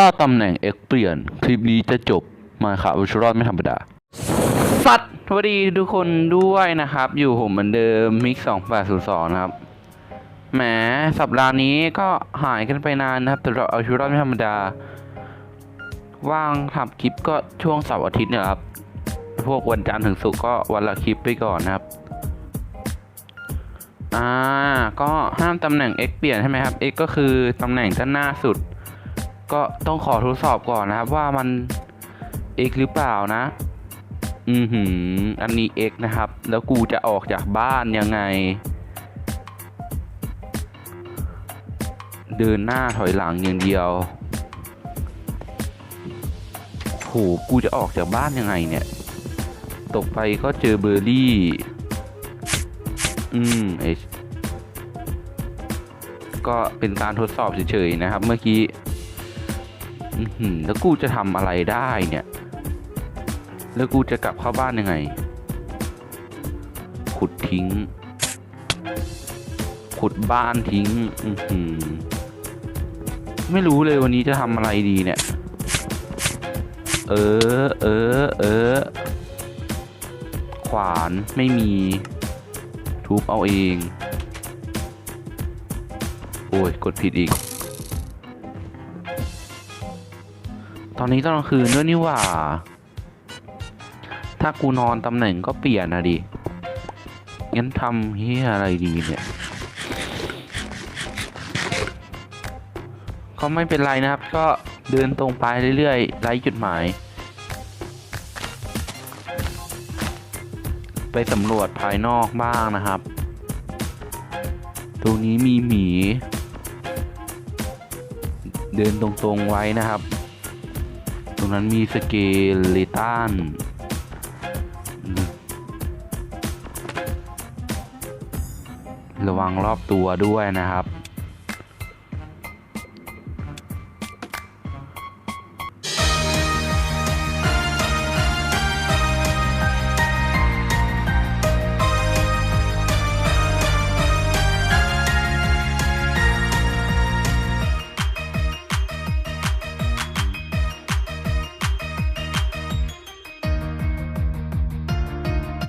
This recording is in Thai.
ถ้าตำแหน่ง X เปลี่ยน คลิปนี้จะจบมาค่ะวิชรอดไม่ธรรมดา สัตว์สวัสดีทุกคนด้วยนะครับ อยู่ผมเหมือนเดิมมิกสองแปดศูนย์สองนะครับ แหมสัปดาห์นี้ก็หายกันไปนานนะครับสำหรับเอาชีวิตรอดไม่ธรรมดา ว่างทำคลิปก็ช่วงเสาร์อาทิตย์เนี่ยครับ พวกวันจันทร์ถึงศุกร์ก็วันละคลิปไปก่อนนะครับอ่าก็ห้ามตำแหน่ง x เปลี่ยนใช่ไหมครับ x ก็คือตำแหน่งด้านหน้าสุด ก็ต้องขอทดสอบก่อนนะครับว่ามัน x หรือเปล่านะ อือหือ อันนี้ x นะครับ แล้วกูจะออกจากบ้านยังไง เดินหน้าถอยหลังอย่างเดียวโหกูจะออกจากบ้านยังไงเนี่ย ตกไปก็เจอเบอร์รี่ อืมเอก็เป็นการทดสอบเฉยๆนะครับ เมื่อกี้ แล้วกูจะทำอะไรได้เนี่ย แล้วกูจะกลับเข้าบ้านยังไง ขุดทิ้ง ขุดบ้านทิ้ง อืไม่รู้เลยวันนี้จะทำอะไรดีเนี่ย เออ เออ เออ ขวานไม่มี ทุบเอาเอง โอ้ย กดผิดอีก ตอนนี้ตอนกลางคืนด้วยนี่หว่า ถ้ากูนอนตำแหน่งก็เปลี่ยนนะดิ งั้นทำเฮียอะไรดีเนี่ย ก็ไม่เป็นไรนะครับ ก็เดินตรงไปเรื่อยๆ ไร้จุดหมาย ไปสำรวจภายนอกบ้างนะครับ ตรงนี้มีหมี เดินตรงๆไว้นะครับ รงนั้นมีสเกเลตันระวังรอบตัวด้วยนะครับ